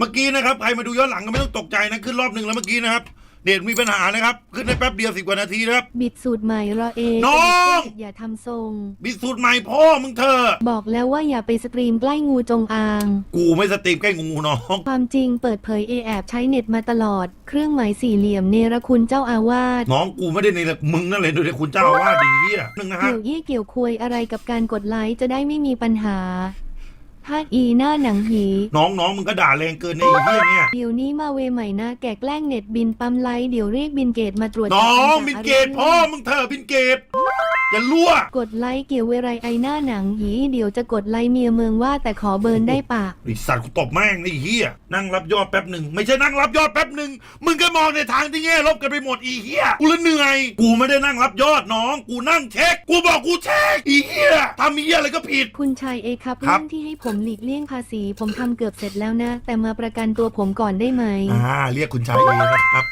เมื่อกี้นะครับใครมาดูย้อนหลังก็ไม่ต้องตกใจนะขึ้นรอบหนึ่งแล้วเมื่อกี้นะครับเน็ตมีปัญหานะครับ ขึ้นได้แป๊บเดียวสิบกว่านาทีนะครับ บิดสูตรใหม่รอเองน้อง อย่าทำทรง บิดสูตรใหม่พ่อมึงเธอะบอกแล้วว่าอย่าไปสตรีมใกล้งูจงอาง กูไม่สตรีมใกล้งูน้อง ความจริงเปิดเผยเอแอบใช้เน็ตมาตลอด เครื่องหมายสี่เหลี่ยมเนรคุณเจ้าอาวาสน้องกูไม่ได้ในละมึงนั่นเลยดูดิคุณเจ้าอาว่าสดีเฮียนึงนะฮะเกี่ยวยี่เกี่ยวคุยอะไรกับการกดไลค์จะได้ไม่มีปัญหา ถ้าอีหน้าหนังหีน้องน้องมึงก็ด่าแรงเกินในไอ้เฮียเนี่ย เดี๋ยวนี้มาเวใหม่นะแกแกล้งเน็ตบินปั๊มไลค์เดี๋ยวเรียกบินเกตมาตรวจน้องจับินปัญหาเกตพ่อมึงเธอะบินเกตอย่ารั่ว กดไลค์เกี่ยวเวไรไอหน้าหนังหีเดี๋ยวจะกดไลค์เมียเมืองว่าแต่ขอเบิร์นได้ปะไอสัตว์กูตบแม่งไอ้เฮียนั่งรับยอดแป๊บหนึ่งไม่ใช่นั่งรับยอดแป๊บหนึ่งมึงก็มองในทางที่แง่ลบกันไปหมดอีเฮียกูละเหนื่อย กูไม่ได้นั่งรับยอดน้อง กูนั่งเช็ค กูบอกกูเช็คอีเฮียทำอีเฮียอะไรก็ผิด คุณชายเอครับครัเรื่บองที่ให้ผมหลีกเลี่ยงภาษี ผมทำเกือบเสร็จแล้วนะ แต่มาประกันตัวผมก่อนได้ไหม อ่า เรียกคุณชายเอนะครับ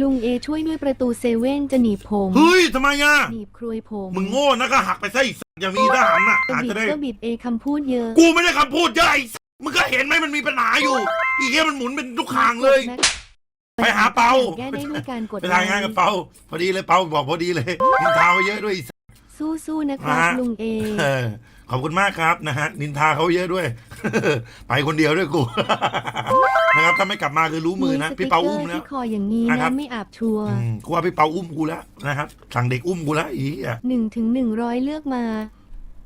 ลุงเอช่วยด้วยประตูเซเว่นจะหนีบผมเฮ้ยทำไมอะ หนีบครุยผมมึงโง่นะก็หักไปซะไอีสัตว์อย่ามีทหารน่ะจะอาจบิจะดได้ ก็บิดเอคำพูดเยอะกูไม่ได้คำพูดเยอะไอ้สัตว์มึงก็เห็นไหมมันมีปัญหาอยู่ อีเฮียมันหมุนเป็นทุกทางเลยแม็กไปหาเปา แก้ได้ด้วยการกดไปถ่ายงานกับเปา พอดีเลยเปาบอกพอดีเลยนินทาไว้เยอะด้วยไอ้สัตว์ สู้ๆนะครับฮะลุงเอ เออ ขอบคุณมากครับนะฮะนินทาเขาเยอะด้วย ไปคนเดียวด้วยกูนะครับถ้าไม่กลับมาคือรู้มือนะพี่เปาอุ้มสแล้วที่คออย่างนี้นะครันะบไม่อาบชัวร์อืมกูว่าพี่เปาอุ้มกูแล้วนะครับสั่งเด็กอุ้มกูแล้วอีอะหนึ่งถึงหนึ่งร้อยเลือกมา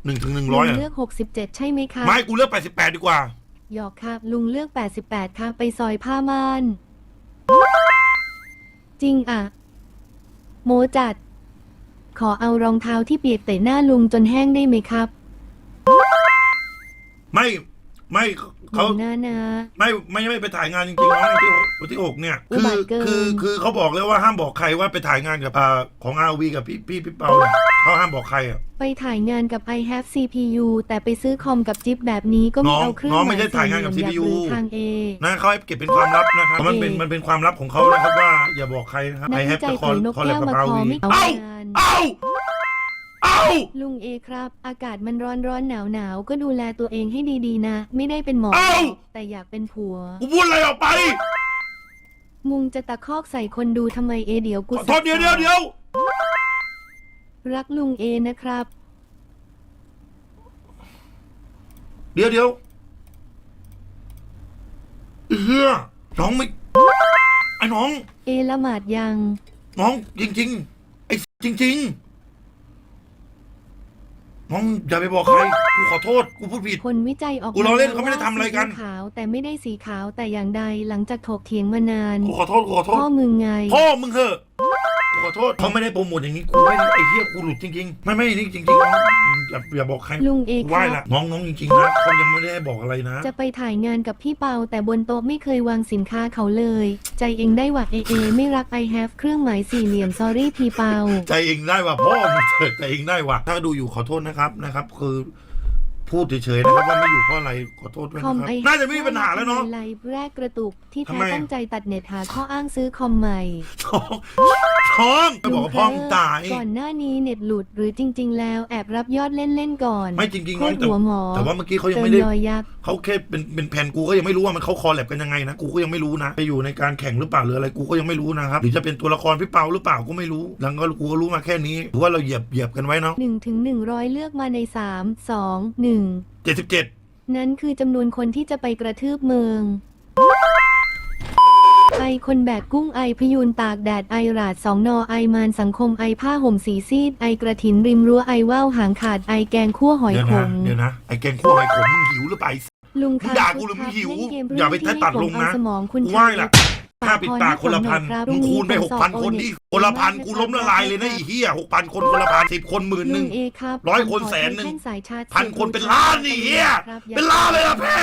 หนึ่งถึงหนึ่งลุร้อยงอะเลือกหกสิบเจ็ดใช่ไหมคะไม่กูเลือกแปดสิบแปดดีกว่าหยอกครับลุงเลือก88ครับไปซอยผ้าม่านจริงอะ โมจัด ขอเอารองเท้าที่เปียกเตะหน้าลุงจนแห้งได้ไหมครับ ไม่ไม่เขาหนูนะนะไม่ไม่ไม่ไปถ่ายงานจริงๆน้องวันที่หกวันที่หกเนี่ยอุคือบัติเกิน คือคือเขาบอกเลยว่าห้ามบอกใครว่าไปถ่ายงานกับอ่าของอาวีกับพี่พี่พี่เปาเนี่ยเขาห้ามบอกใครอะไปถ่ายงานกับ i have CPU แต่ไปซื้อคอมกับจิ๊บแบบนี้ก็น้ไม่องเอาเครื่องน้องไม่ได้หถ่ายงานกับสี่เห CPU ลี่ยมอยากรู้ทางเอ นะเขาให้เก็บเป็นความลับนะครับมันเป็นเอมันเป็นความลับของเขานะครับว่าอย่าบอกใครนะครับนักไอแฮวิปจัยคอของนกคอลเลแก้วกับมาอาคอวีไม่เอาเอ้างาน เอ้า เอ้า ลุงเอครับ อากาศมันร้อนร้อนหนาวหนาวก็ดูแลตัวเองให้ดีๆนะ ไม่ได้เป็นหมอ เอ้า แต่อยากเป็นผัว กูพูดอะไรออกไป มุงจะตะคอกใส่คนดูทำไมเอเดี๋ยวกูขอโทษเดี๋ยวเดี๋ยวเดี๋ยวรักลุงเอนะครับ เดี๋ยวเดี๋ยวเฮียน้องไม่ไอ้น้อง เอละหมาดยัง น้องจริง ๆ ไอ้จริง ๆ น้องอย่าไปบอกใคร กูขอโทษ กูพูดผิด ผลวิจัยออกกูล้อเล่นแล้วเขาไม่ได้ว่ทำอะไรกัน สีขาวแต่ไม่ได้สีขาวแต่อย่างใดหลังจากถกเถียงมานาน กูขอโทษ กูขอโทษ พ่อมึงไง พ่อมึงเถอะกู ขอโทษเขาไม่ได้โปรโมทอย่างนี้กูไม่ได้ไอ้เหี้ยกูหลุดจริงๆไม่ไม่นี่จริงๆน้องอย่าอย่าบอกใครลุงเอกูคไหว้รัละบน้องน้องจริงๆนะเขายังไม่ได้บอกอะไรนะ จะไปถ่ายงานกับพี่เปาแต่บนโต๊ะไม่เคยวางสินค้าเขาเลย ใจเองได้หวักเอเอไม่รัก I have เครื่องหมายสี่เหลี่ยม sorry พี่เปา ใจเองได้ว่ะพ่อมึงเถิดใจเองได้ว่ะถ้าดูอยู่ขอโทษนะครับนะครับ คือพูดเฉยๆนะครับว่าไม่อยู่เพราะอะไรขอโทษด้วยคอนะมครับไอน่าจะไม่มีปัญหาแล้วเนาะไลฟ์แรกกระตุกที่ทำแท้ไมตั้งใจตัดเน็ตหาข้ออ้างซื้อคอมใหม่ท้องท้องไม่บอกว่าพ่อมึงตาย ก่อนหน้านี้เน็ตหลุดหรือจริง ๆ แล้วแอบรับยอดเล่นๆก่อนไม่จริงๆโคน้อตงรแต่หัวหมอแต่ว่าเมื่อกี้เขายังเติไม่มได้ยอยักษ์ เขาแค่เป็นเป็นแผ่นกูก็ยังไม่รู้ว่ามันเขาคอแลบกันยังไงนะกูก็ยังไม่รู้นะไปอยู่ในการแข่งหรือเปล่าหรืออะไรกูก็ยังไม่รู้นะครับหรือจะเป็นตัวละครพี่เปาหรือเปล่าก็ไม่รู้หลังก็กูก็รู้มาแค่นี้ถือว่าเราเหยียบเหยียบกันไว้เนาะหนึ่งถึงหนึ่งร้อยเลือกมาในสามสองหนึ่งเจ็ดสิบเจ็ด นั้นคือจำนวนคนที่จะไปกระทืบเมือง ไอคนแบกกุ้งไอพยูนตากแดดไอหราดสองนอไอมานสังคมไอผ้าห่มสีซีดไอกระถินริมรั้วไอว่าวหางขาดไอแกงคั่วหอยเดี๋ยวขนะมเดี๋ยวนะไอ้แกงคั่วหอยขมมึงหิวหรือเปล่าไอ้ลุงมึงครับด่ากูหรือมึงหิวเล่นเกมอย่าไปเรื่องที่ตัดลงนะให้ผมเอาสมองคุณกูไหว้ละชาย ค่าปิดปากคนละพันครับมึงคูณไปพหรุ่กงพันสอบคนนี่โอคนละพันเตกูล้มละลายเลยนะไอ้เหี้ยหกพันคนคนละพันสิบคนหมื่นหลุนึ่งงเอครับร้อยคนผมขแสนหนึ่งท่สายชาร์จพันคนเป็นล้านนี่เหี้ยครับเป็นล้านเลยล่ะเพ่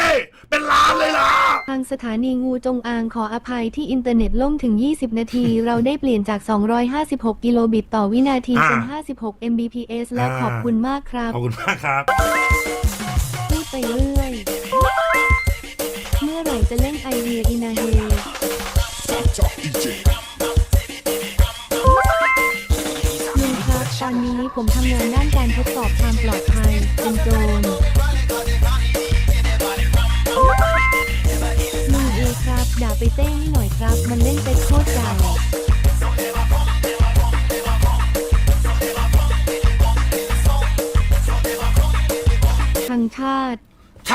เป็นล้านเลยล่ะทางสถานีงูจงอางขออภัยที่อินเทอร์เน็ตล่มถึง 20 นาที เราได้เปลี่ยนจาก 256 กิโลบิตต่อวินาทีเป็นอ่า56 Mbps แล้วอ่าขอบคุณมากครับขอบคุณมากครับพูดไปเรื่อยเมื่อไหร่จะเล่นไอเอนนี้ผมทำงานด้านการทดสอบความปลอดภัย เป็นโจรลุงเอครับ ด่าไปเต้ให้หน่อยครับ มันเล่นเป็นโคตรเก่าทางชาติ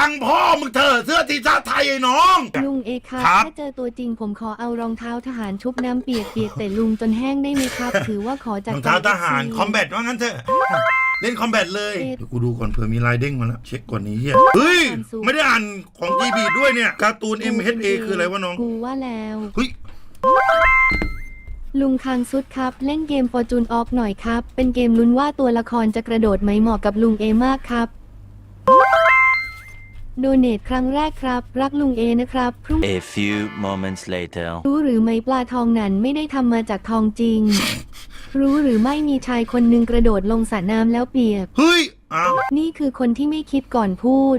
ช่างพ่อมึงเถอะเสื้อทีมชาติไทยไอ้น้อง ลุงเอครับครับ ถ้าเจอตัวจริงผมขอเอารองเท้าทหารชุบน้ำเปียกเปียกแต่ลุงจนแห้งได้ไหมครับ ถือว่าขอจากรองเท้าทหารใจคอมแบทว่างั้นเถอะ เล่นคอมแบทเลยเอ็ดเดี๋ยวกูดูก่อนเผื่อมีลายเด้งมาแล้ว เช็คก่อนนี้เฮียเฮ้ยอ่านสูงไม่ได้อ่านของ GB ด้วยเนี่ยการ์ตูน MHA คืออะไรวะน้องกูว่าแล้ว เฮ้ย ลุงคางซุดครับ เล่นเกม Fortune of หน่อยครับ เป็นเกมลุ้นว่าตัวละครจะกระโดดไหมเหมาะกับลุงเอมากครับ โดเนทครั้งแรกครับ รักลุงเอนะครับ พรุ่ง A few moments later. รู้หรือไม่ปลาทองนั้นไม่ได้ทำมาจากทองจริง รู้หรือไม่มีชายคนหนึ่งกระโดดลงสระน้ำแล้วเปียก เฮ้ยอ้าว นี่คือคนที่ไม่คิดก่อนพูด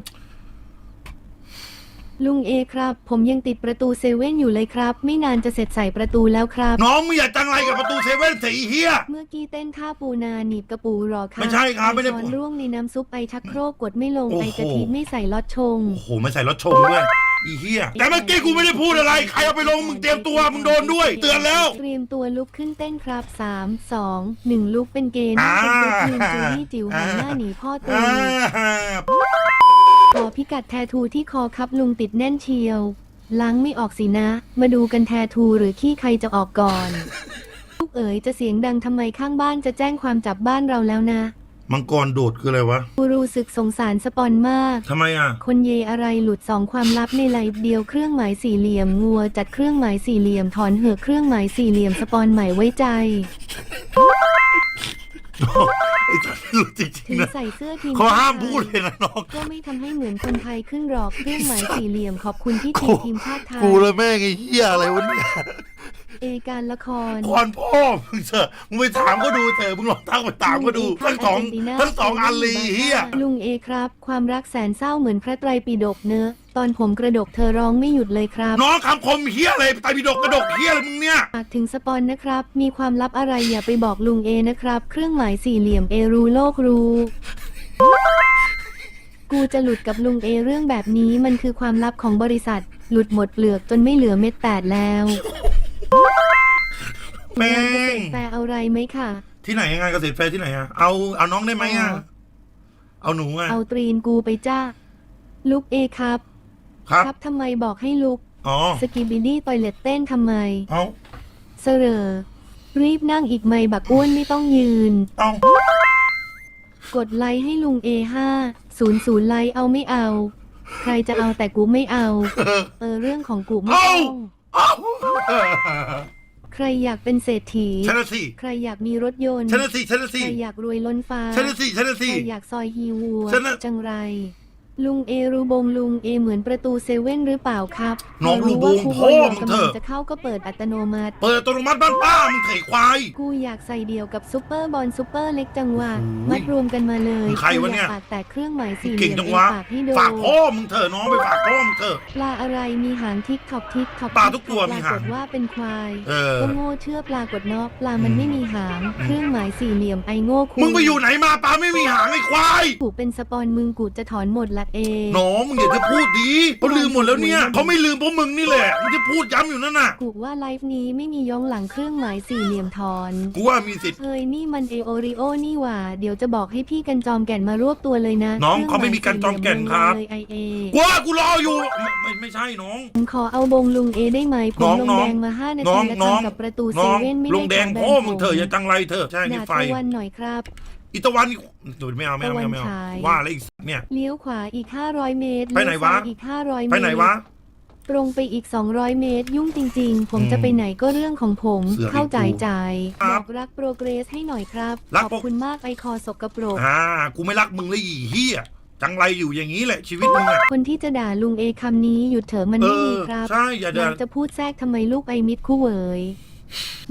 ลุงเอครับ ผมยังติดประตูเซเว่นอยู่เลยครับ ไม่นานจะเสร็จใส่ประตูแล้วครับ น้องมึงอย่าจังไรกับประตูเซเว่นสีเฮีย เมื่อกี้เต้นท่าปูนาหนีบกระปูหรอครับไม่ใช่ครับไม่ได้ช้อนปูร่วงในน้ำซุปไอชักโครกกดไม่ลงโอ้โห ไอกะทิไม่ใส่ลอดชง โอ้โหไม่ใส่รถชงด้วยอีเฮียแต่เมื่อกี้กูไม่ได้พูดอะไร ใครเอาไปลงมึงเตรียมตัวมึงโดนด้วย เตือนแล้ว เตรียมตัวลุกขึ้นเต้นครับสามสองหนึ่งลุกเป็นเกมอ่า เป็นเกมจูนี่จิ๋วหันหน้าหนีพ่อตัวอ่า ขอพิกัดแททูที่คอครับลุงติดแน่นเชียว ล้างไม่ออกสินะ มาดูกันแททูหรือขี้ใครจะออกก่อน ลูกเอ๋ยจะเสียงดังทำไมข้างบ้านจะแจ้งความจับบ้านเราแล้วนะ มังกรโดดคืออะไรวะกูรู้สึกสงสารสปอนมาก ทำไมอะ คนเยอะไรหลุดสองความลับในไลฟ์เดียวเครื่องหมายสี่เหลี่ยมงัวจัดเครื่องหมายสี่เหลี่ยมถอนเหือกเครื่องหมายสี่เหลี่ยมสปอนใหม่ไว้ใจ ไอ้ตอนนี้รู้จริงถึงๆนะใส่เสื้อทีมเขาห้ามชติไทยพูดเลยนะน้อง ก็ไม่ทำให้เหมือนคนไทยขึ้นหรอกเครื่องหมายสี่เหลี่ยมขอบคุณที่กูทีมทีมชาติไทย กูแล้วแม่งไอ้เหี้ยอะไรวะเนี่ยเอการละครก่อนพ่อมึงเถอะมึงไปถามก็ดูเถอะมึงลองตั้งไปตามก็ดู ทั้งสองทั้งสองอันเลยไอ้เหี้ย ลุงเอครับ ความรักแสนเศร้าเหมือนพระไตรปิฎกเนอะ ตอนผมกระดกเธอร้องไม่หยุดเลยครับ น้องคำคมเหี้ยอะไรไตรปิฎกกระดกเหี้ยอะไรมึงเนี่ย ฝากถึงสปอนนะครับ มีความลับอะไรอย่าไปบอกลุงเอนะครับ เครื่องหมายสี่เหลี่ยมเอรู้โลกรู้กูจะหลุดกับลุงเอเรื่องแบบนี้มันคือความลับของบริษัท หลุดหมดเปลือกจนไม่เหลือเม็ดแตดแล้วแม่ง งานเกษตรแฟร์เอาไรไหมค่ะ ที่ไหนงานเกษตรแฟร์ที่ไหนอะเอาเอาน้องได้ไหมอะอ๋อเอาหนูอะเอาตรีนกูไปจ้า ลุกเอครับ ครับทำไมบอกให้ลุก อ๋อ สกิบิดี้ตอยเลตเต้นทำไม เอาเสรอ รีบนั่งอีกไหมบักอ้วนไม่ต้องยืน เอากดไลค์ให้ลุง A5 ศูนย์ศูนย์ไลค์เอาไม่เอา ใครจะเอาแต่กูไม่เอา เออ เรื่องของกูไม่ต้องเอาใครอยากเป็นเศรษฐี ชนะสิใครอยากมีรถยนต์ ชนะสิชนะใคสิรอยากรวยล้นฟ้า ชนะสิชนะใคสิ รอยากซอยฮีวัวฉันน่ะจังไร ลุงเอรูบงลุงเอเหมือนประตูเซเว่นหรือเปล่าครับน้องรูบงรู้พ่อว่ามึครูงบเถอยอะกำลังจะเข้าก็เปิดอัตโนมัติ เปิดอัตโนมัติบ้านป้ามึงไถควาย กูอยากใส่เดี่ยวกับซุปเปอร์บอลซุปเปอร์เล็กจังหวะโอ้ยมัดรวมกันมาเลยมึงใครวะเนี่ยกูอากปากแต่เครื่องหมายสี่เหเก่ลี่งยมจังเอวะปากให้โดฝากพ่อมึงเถอะน้องไปฝากพ่อมึงเถอะปลาอะไรมีหางทิกขอบทิกขอบปลาทุกตัวมีหางปรากฏว่าเป็นควายเออก็โง่เชื่อปลากดนอกปลามันไม่มีหางเครื่องหมายสี่เหลี่ยมไอโง่คุมึงไปอยู่ไหนมาปลาไม่มีหางไอ้ควายกูเป็นสปอนมึงกูจะถอนหมดละเอน้องมึงอย่าจะพูดดีเขาลืมหมดแล้วเนี่ยเขาไม่ลืมเพราะมึงนี่แหละมึงจะพูดย้ำอยู่นั่นน่ะกูว่าไลฟ์นี้ไม่มีย้อนหลังเครื่องหมายสี่เหลี่ยมถอนกูว่ามีสิทธิ์เฮ้ยนี่มันเอโอริโอนี่หว่า เดี๋ยวจะบอกให้พี่กันจอมแก่นมารวบตัวเลยนะ น้องเขาไม่มีกันจอมแก่นครับเลยไอเอกูว่ากูรออยู่ไม่ไม่ไม่ใช่น้องผมขอเอาบงลุงเอได้ไหมผมลงน้องแดงมาห้านาน้ทีองแล้วน้องทำกับประตูเซน้องเว่นไม่ได้ลุงแดงขแบนพ่อมึงเถอะผอย่าจังไรเถอะใช่นี่ด่าไฟตะวันหน่อยครับ อีตะวันนี่ดูไม่เอาไม่เอาไม่เอาไม่เอาตะวันฉาย ว่าอะไรอีกเนี่ย เลี้ยวขวาอีก 500 เมตรไปไหนวะ เลี้ยซ้ายอีก 500 เมตร ไปไหนวะ ตรงไปอีก 200 เมตร ยุ่งจริง ๆ ผมอืมจะไปไหนก็เรื่องของผม เสือกเข้าใจอีกกูใจครับบอกรักโปรเกรสให้หน่อยครับ รักขอบโปร คุณมากไอคอสกปรก อ่ากูไม่รักมึงเลยอีเฮียจังไรอยู่อย่างนี้แหละชีวิตมึงอะคนที่จะด่าลุงเอคำนี้หยุดเถอะมันเอไม่มีอ ครับใช่อย่าอเดิยานกจะพูดแทรกทำไมลูกไอมิดคู่เหวย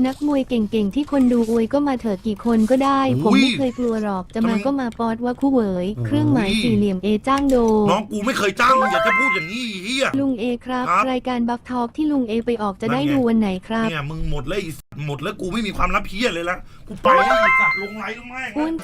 นักมวยเก่งๆ ที่คนดูอวยก็มาเถอะกี่คนก็ได้ ผมอุ้ยไม่เคยกลัวหรอกจะมาทำไมก็มาปอดว่าคู่เหวยอุ้ยเครื่องหมายสี่เหลี่ยมเอจ้างโด น้องกูไม่เคยจ้างมึงอย่าจะพูดอย่างนี้อีเฮีย ลุงเอครับ ครับ รายการบัฟทอกที่ลุงเอไปออกจะนั่นได้ไงดูวันไหนครับเนี่ยมึงหมดเลยไอ้สัตว์หมดแล้วกูไม่มีความลับเฮียเลยละกูไปแล้วไอ้สัตว์ลงไลน์ลงแม่งอ้วน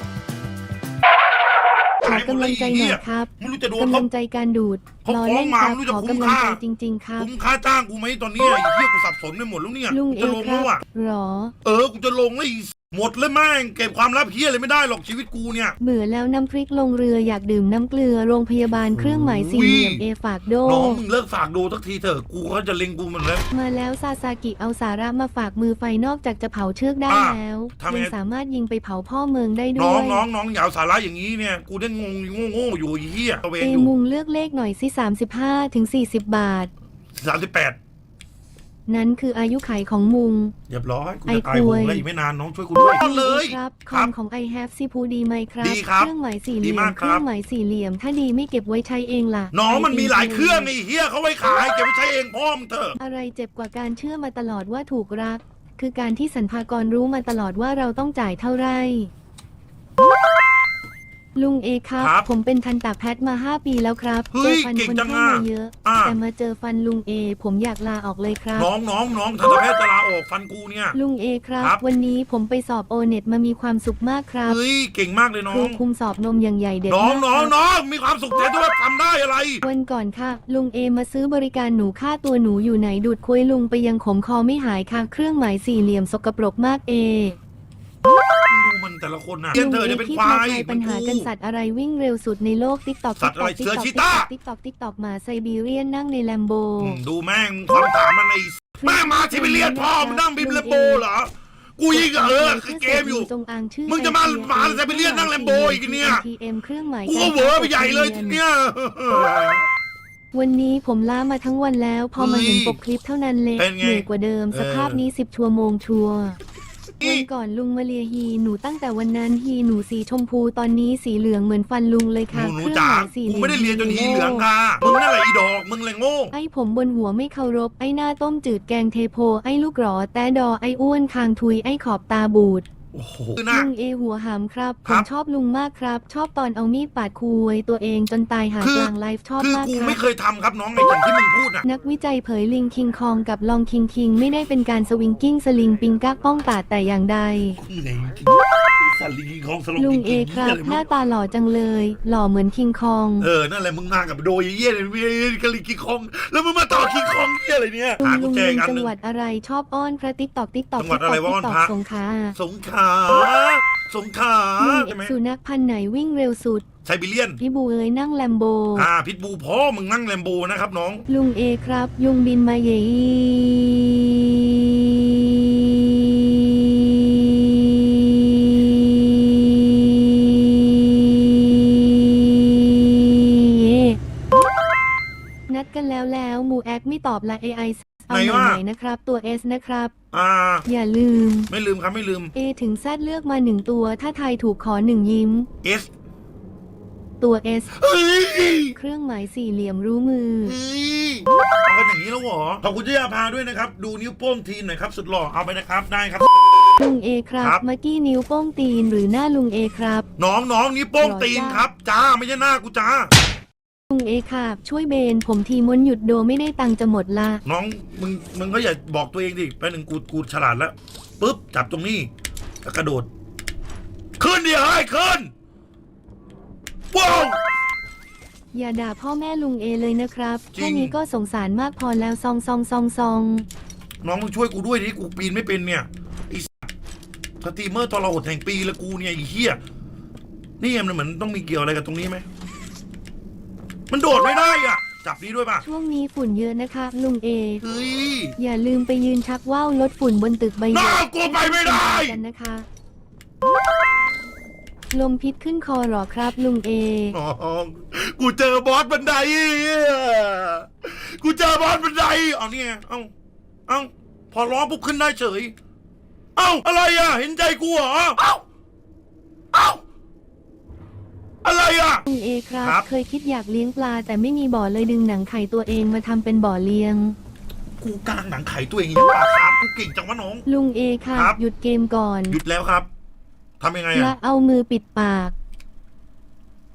ขอกำลังใจหน่อยครับไม่รู้จะโดนกำเขาลังใจการดูดเขาล้อฟ้อเล่งนมาครับไม่รู้จะขอคุ้มกำลังค่า ใจจริง ๆ ครับ คุ้มค่าจ้างกูไหมตอนเนี้ยไอ้เหี้ยกูสับสนไปหมดแล้วเนี่ยลุงกูเอจะลงคแล้รัวบอะหรอ เออกูจะลงแล้วอีหมดเลยแม่งเก็บความลับเฮียอะไรไม่ได้หรอกชีวิตกูเนี่ย เบื่อแล้วน้ำพริกลงเรืออยากดื่มน้ำเกลือโรงพยาบาลเครื่องหมายสี่เหลี่ยมเอฝากโด น้องมึงเลิกฝากดูสักทีเถอะกูก็จะเล็งกูมันแล้ว มาแล้วซาซากิเอาสาระมาฝากมือไฟนอกจากจะเผาเชือกได้อะแล้วทำไง ยังสามารถยิงไปเผาพ่อเมืองได้ด้น้อวงยน้องน้องอย่าเอาสาระอย่างนี้เนี่ย กูได้งงงโง่ๆอยู่ไอ้เฮียตะเวนเออยู่ มุงเลือกเลขหน่อยสิ35ถึง40 บาท สามสิบแปดนั้นคืออายุไขของมุง เรียบร้อยกูไอ้จะตายกโหล้วยงแล้วอีกไม่นานน้องช่วยกูด้วยเลยครับคครัอบมของ i have ซีพูดีไหมครับ ดีครับเครื่องหมายสี่เหลี่ยดีมมากเคครับ รื่องหมายสี่เหลี่ยม ถ้าดีไม่เก็บไว้ใช้เองล่ะน้องมันมีหลายจงๆเครื่องไอ้เฮียเขาไว้ขายเก็บไว้ใช้เองพ่อมงเถอะอะไรเจ็บกว่าการเชื่อมาตลอดว่าถูกรัก คือการที่สรรพากรรู้มาตลอดว่าเราต้องจ่ายเท่าไหร่ ลุงเอครับ ครับผมเป็นทันตาแพทย์มา 5 ปีแล้วครับเฮ้เจอยฟันเก่งคนจังไข้อะมาเยอะ อะ แต่มาเจอฟันลุงเอ ผมอยากลาออกเลยครับ น้องน้องน้องทันตแพทย์จะลาออกฟันกูเนี่ย ลุงเอครับ ครับ วันนี้ผมไปสอบโอเน็ตมามีความสุขมากครับเฮ้ยเก่งมากเลยน้ครูองคุมสอบนมอย่างใหญ่เด็ดน้องมากน้องครับน้องมีความสุขใจด้วยทำได้อะไร วันก่อนค่ะ ลุงเอมาซื้อบริการหนูค่าตัวหนูอยู่ไหนดูดคุยลุงไปยังขมคอไม่หายค่ะ เครื่องหมายสี่เหลี่ยมสกปรกมากเอดู มันแต่ละคนน่ะเรียนเธอจะเป็นคิดความายทายปัญหากันสัตว์อะไรวิ่งเร็วสุดในโลกติ๊กตอกสัตว์อะไรเสือชีต้าติ๊กตอกติ๊กตอกหมาไซบีเรียนนั่งในแลมโบอืมดูแม่งคำถามมันไอ้แม่งมาที่ไปเรียนพ่อมึงนั่งบิมเลมโบเหรอกูยิงอะเออคือเกมอยู่จงอางชื่อมึงจะมาไอเดียมาไซบีเรียนนั่ง Lambo อีกเนี่ย ATM เครื่องหมายกูก็เหวอไปใหญ่เลยทีเนี้ยวันนี้ผมล้ามาทั้งวันแล้ว พอมาเห็นเฮ้ยปกคลิปเท่านั้นเลยเป็นไงเหนื่อยกว่าเดิมเออสภาพนี้สิบชั่วโมงชัวร์นี่ วันก่อนลุงมาเลียฮีหนูตั้งแต่วันนั้นฮีหนูสีชมพูตอนนี้สีเหลืองเหมือนฟันลุงเลยหค่ะนูหนูเครื่องจ๋าหมายสี่เหกูลี่ยมไม่ได้เรียนจนหีเหลืองค่ะ มึงนั่นแหละอีดอก มึงเลยโง่ ไอ้ผมบนหัวไม่เคารพ ไอ้หน้าต้มจืดแกงเทโพ ไอ้ลูกหรอแต่ดอไอ้อ้วนคางทุยไอ้ขอบตาบูด โอ้โหคือนะลุงเอหัวหามครับ ผครัมบชอบลุงมากครับ ชอบตอนเอามีดปาดคุยตัวเองจนตายหาคือกลางไลฟ์ชอบคือมากกูครัไม่บ เคยทำครับน้องในสิ่งที่มึงพูดน่ะ นักวิจัยเผยลิงคิงคองกับลองคิงคิงไม่ได้เป็นการสวิงกิ้งสลิงปิงก้าป้องตาดแต่อย่างใดไง สัตว์ลิงของสลบลุงจเอริงๆครับเหี้ยอะไรหไม่น้ารู้ตาหล่อจังเลย หล่อเหมือนคิงคอง เออนั่นแหละมึงมากับโดยเยี่ยเลยเวียกะลิงคิงคอง แล้วมึงมาต่อคิงคองเยี่ยอะไรเนี่ยลุหางกุลุญงแจลุอีงกอันจัหงนึ่ง หวัดอะไรชอบอ้อนพระติ๊กตอกติ๊กตอกจังหวัดอะไรวะอ้อนพระ สงขลาสงขลาสงขลาลุงใช่ไหมสุนัขพันธุ์ไหนวิ่งเร็วสุด ไซบีเรียน พี่บูเอ้ยนั่งแลมโบ อ่าพิทบูพ่อมึงนั่งแลมโบนะครับน้อง ลุงเอครับ ยุงบินมาเยนัดกันแล้วแล้วหมูแอคไม่ ตอบละ AI เอาไหนไหนวะ ไหนนะครับ ตัว S นะครับ อ่า อย่าลืม ไม่ลืมครับไม่ลืม A ถึง Z เลือกมาหนึ่งตัว ถ้าทายถูกขอหนึ่งยิ้ม S ตัว S เฮ้ยเครื่องหมายสี่เหลี่ยมรู้มือเฮ้ยเอากันอย่างนี้แล้วเหรอ ขอบคุณที่ยาพาด้วยนะครับ ดูนิ้วโป้งทีนหน่อยครับ สุดหล่อเอาไปนะครับได้ครับ ลุงเอครับ ครับเมื่อกี้นิ้วโป้งตีนหรือหน้าลุงเอครับ น้องน้องนิ้วโป้งหล่อตีนจ้าครับ จ้าไม่ใช่หน้ากูจ้า ลุงเอครับช่วยเบน ผมทีม้วนหยุดโดไม่ได้ตังค์จะหมดละน้องมึงมึงก็อย่าบอกตัวเองดิไปหนึ่งกูกูฉลาดแล้วปุ๊บจับตรงนี้แล้วกระโดด ขึ้นดิเฮ้ยขึ้นว้าวอย่าด่าพ่อแม่ลุงเอเลยนะครับจริงแค่นี้ก็สงสารมากพอแล้วซองซองซองซองน้องมึงช่วยกูด้วยดิกูปีนไม่เป็นเนี่ยไอ้สัสสตรีมเมอร์ตอนเราหดแห่งปีละกูเนี่ยไอ้เหี้ยนี่มันเหมือนต้องมีเกี่ยวอะไรกับตรงนี้ไหม มันโดดไม่ได้อะ จับนี้ด้วยป่ะช่วงนี้ฝุ่นเยอะนะคะ ลุงเอ เฮ้ยอย่าลืมไปยืนชักว่าวลดฝุ่นบนตึกใบหยน้ากกูไปไม่ได้ กันนะคะ ลมพิษขึ้นคอหรอครับลุงเอ น้องกูเจอบอสบันไดกูเจอบอสบันได เอานี่ไงเอ้าเอ้าพอร้องปุ๊บขึ้นได้เฉย เอ้าอะไรอะ เห็นใจกูเหรอ เอ้าเอ้า อะไรอะลุงเอครับ ครับ เคยคิดอยากเลี้ยงปลา แต่ไม่มีบ่อเลยดึงหนังไข่ตัวเองมาทำเป็นบ่อเลี้ยง กูกลางหนังไข่ตัวเองยังปากครับกูเก่งจังวะน้อง ลุงเอค่ะ ครับ หยุดเกมก่อนหยุดแล้วครับทำยังไงและอะเอามือปิดปาก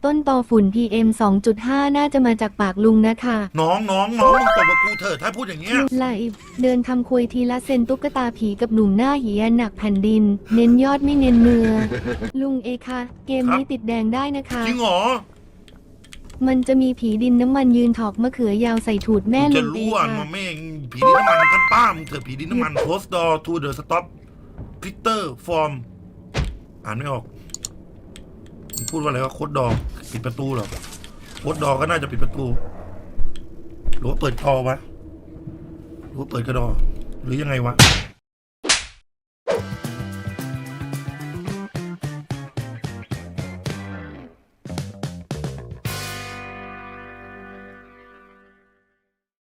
ต้นตอฝุ่น PM 2.5 น่าจะมาจากปากลุงนะคะน้องน้องน้องมึงตบกับกูเถอะถ้าพูดอย่างเงี้ย ไลฟ์เดินทำคุยทีละเซนตุ๊กตาผีกับหนุ่มหน้าเหียหนักแผ่นดิน เน้นยอดไม่เน้นเนื้อ ลุงเอคะเกมนี้ติดแดงได้นะคะ จริงเหรอมันจะมีผีดินน้ำมันยืนถอกมะเขือยาวใส่ถูดแม่มึงลุจะงเอรู้อะค่ะมาแม่งผีดินน้ำมันกันป้ามึงเถอะผีดินน้ำมัน close door to the stop glitter form อ่านไม่ออกมึง พูดว่าอะไรวะโคดดอปิดประตูหรอโคดดอก็น่าจะปิดประตู หรือว่าเปิดกอวะหรือว่าเปิดกระดอ หรือยังไงวะ